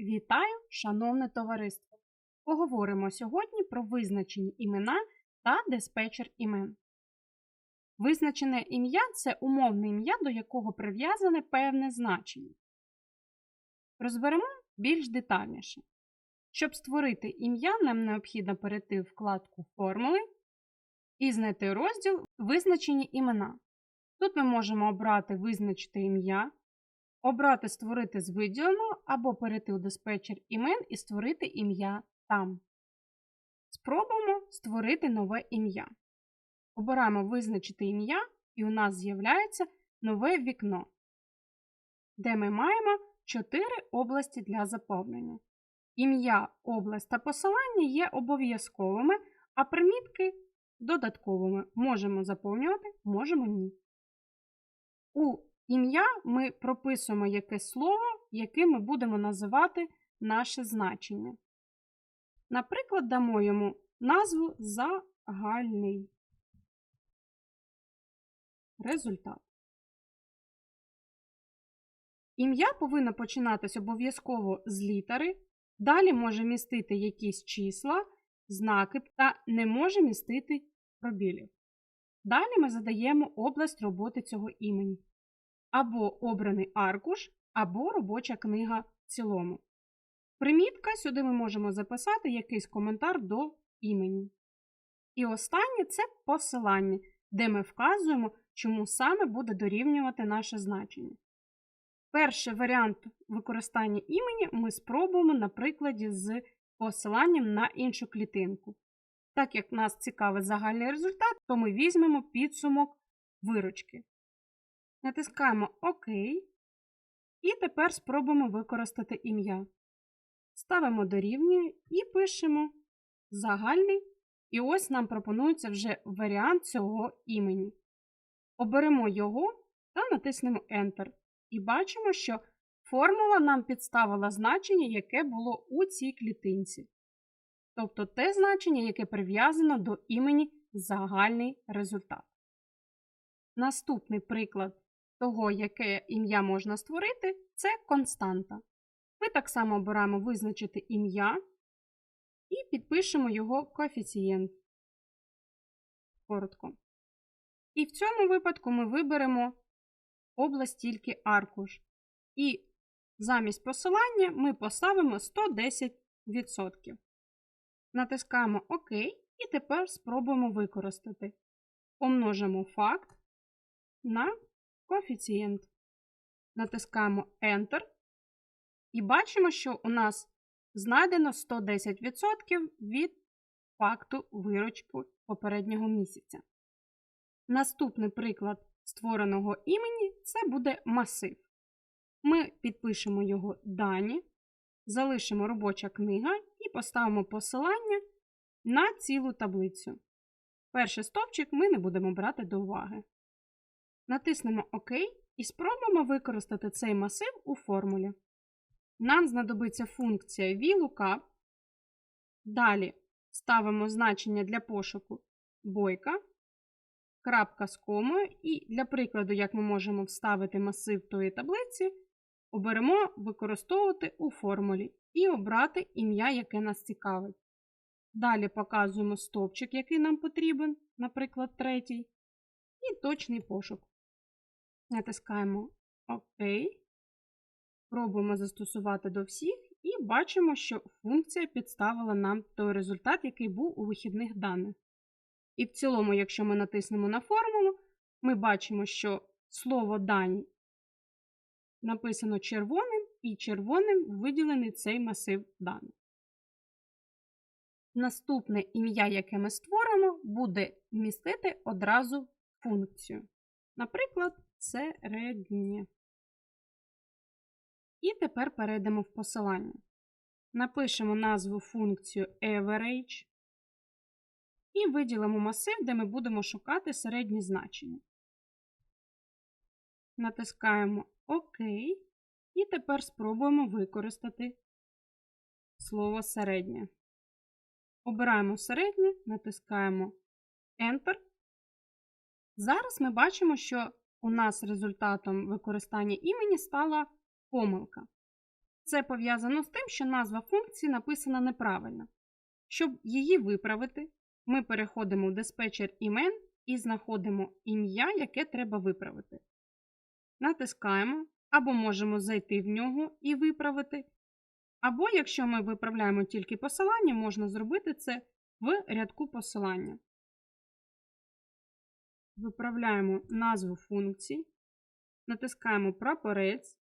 Вітаю, шановне товариство! Поговоримо сьогодні про визначені імена та диспетчер імен. Визначене ім'я це умовне ім'я, до якого прив'язане певне значення. Розберемо більш детальніше. Щоб створити ім'я, нам необхідно перейти в вкладку Формули і знайти розділ Визначені імена. Тут ми можемо обрати Визначити ім'я, обрати Створити з виділеного або перейти у диспетчер імен і створити ім'я там. Спробуємо створити нове ім'я. Обираємо Визначити ім'я, і у нас з'являється нове вікно, де ми маємо 4 області для заповнення. Ім'я, область та посилання є обов'язковими, а примітки додатковими. Можемо заповнювати, можемо ні. У ім'я ми прописуємо якесь слово, яким ми будемо називати наше значення. Наприклад, дамо йому назву загальний результат. Ім'я повинно починатись обов'язково з літери, далі може містити якісь числа, знаки та не може містити пробілів. Далі ми задаємо область роботи цього імені. Або обраний аркуш, або робоча книга в цілому. Примітка сюди ми можемо записати якийсь коментар до імені. І останнє це посилання, де ми вказуємо, чому саме буде дорівнювати наше значення. Перший варіант використання імені ми спробуємо на прикладі з посиланням на іншу клітинку. Так як нас цікавить загальний результат, то ми візьмемо підсумок виручки. Натискаємо ОК. І тепер спробуємо використати ім'я. Ставимо дорівнює і пишемо загальний. І ось нам пропонується вже варіант цього імені. Оберемо його та натиснемо Enter. І бачимо, що формула нам підставила значення, яке було у цій клітинці. Тобто те значення, яке прив'язано до імені загальний результат. Наступний приклад того, яке ім'я можна створити, це константа. Ми так само обираємо визначити ім'я і підпишемо його коефіцієнт. Коротко. І в цьому випадку ми виберемо область тільки аркуш. І замість посилання ми поставимо 110%. Натискаємо ОК і тепер спробуємо використати. Помножимо факт на коефіцієнт. Натискаємо Enter. І бачимо, що у нас знайдено 110% від факту виручки попереднього місяця. Наступний приклад створеного імені це буде масив. Ми підпишемо його дані, залишимо робоча книга і поставимо посилання на цілу таблицю. Перший стовпчик ми не будемо брати до уваги. Натиснемо ОК і спробуємо використати цей масив у формулі. Нам знадобиться функція VLOOKUP. Далі ставимо значення для пошуку бойка, крапка з комою, і для прикладу, як ми можемо вставити масив тої таблиці, оберемо використовувати у формулі і обрати ім'я, яке нас цікавить. Далі показуємо стовпчик, який нам потрібен, наприклад, третій, і точний пошук. Натискаємо ОК. Пробуємо застосувати до всіх, і бачимо, що функція підставила нам той результат, який був у вихідних даних. І в цілому, якщо ми натиснемо на формулу, ми бачимо, що слово дані написано червоним, і червоним виділений цей масив даних. Наступне ім'я, яке ми створимо, буде містити одразу функцію. Наприклад, середнє. І тепер перейдемо в посилання. Напишемо назву функцію average і виділимо масив, де ми будемо шукати середні значення. Натискаємо ОК. І тепер спробуємо використати слово середнє. Обираємо середнє, натискаємо Enter. Зараз ми бачимо, що у нас результатом використання імені стала помилка. Це пов'язано з тим, що назва функції написана неправильно. Щоб її виправити, ми переходимо в диспетчер імен і знаходимо ім'я, яке треба виправити. Натискаємо, або можемо зайти в нього і виправити. Або, якщо ми виправляємо тільки посилання, можна зробити це в рядку посилання. Виправляємо назву функції, натискаємо прапорець,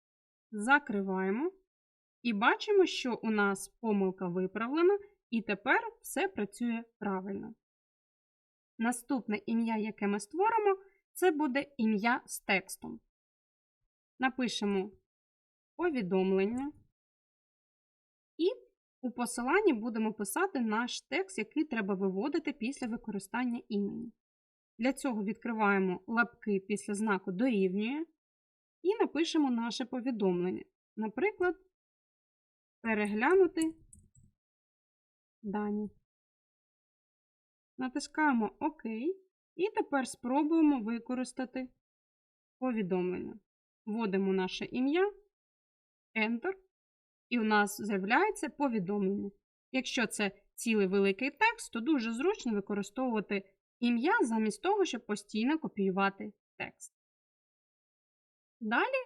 закриваємо і бачимо, що у нас помилка виправлена, і тепер все працює правильно. Наступне ім'я, яке ми створимо, це буде ім'я з текстом. Напишемо повідомлення. І у посиланні будемо писати наш текст, який треба виводити після використання імені. Для цього відкриваємо лапки після знаку дорівнює і напишемо наше повідомлення. Наприклад, переглянути дані. Натискаємо ОК і тепер спробуємо використати повідомлення. Вводимо наше ім'я, Enter, і у нас з'являється повідомлення. Якщо це цілий великий текст, то дуже зручно використовувати ім'я замість того, щоб постійно копіювати текст. Далі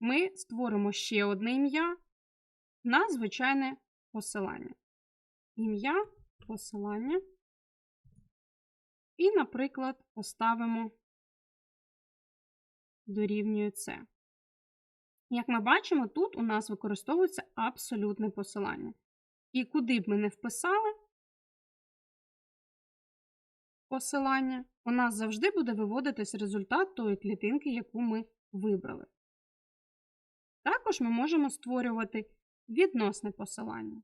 ми створимо ще одне ім'я на звичайне посилання. Ім'я посилання. І, наприклад, поставимо дорівнює це. Як ми бачимо, тут у нас використовується абсолютне посилання. І куди б ми не вписали посилання, у нас завжди буде виводитись результат тої клітинки, яку ми вибрали. Також ми можемо створювати відносне посилання.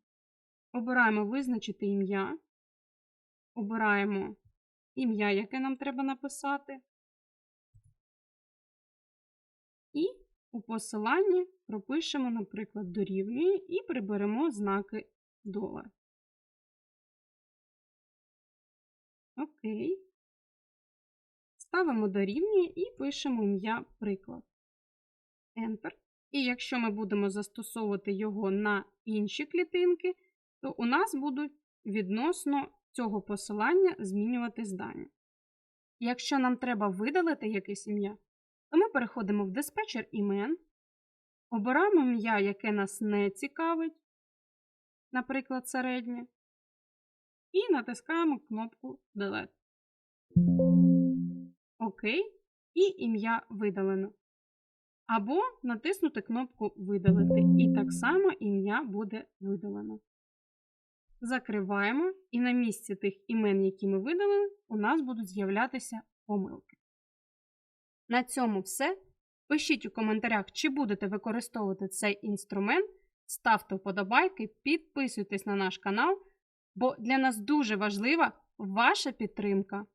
Обираємо визначити ім'я, обираємо ім'я, яке нам треба написати. І у посиланні пропишемо, наприклад, дорівнює і приберемо знаки долар. Окей. Ставимо дорівнює і пишемо ім'я приклад. Enter. І якщо ми будемо застосовувати його на інші клітинки, то у нас будуть відносно цього посилання змінювати здання. Якщо нам треба видалити якесь ім'я, то ми переходимо в диспетчер імен, обираємо ім'я, яке нас не цікавить, наприклад, середнє, і натискаємо кнопку Delete. ОК, і ім'я видалено. Або натиснути кнопку Видалити, і так само ім'я буде видалено. Закриваємо, і на місці тих імен, які ми видалили, у нас будуть з'являтися помилки. На цьому все. Пишіть у коментарях, чи будете використовувати цей інструмент. Ставте вподобайки, підписуйтесь на наш канал, бо для нас дуже важлива ваша підтримка.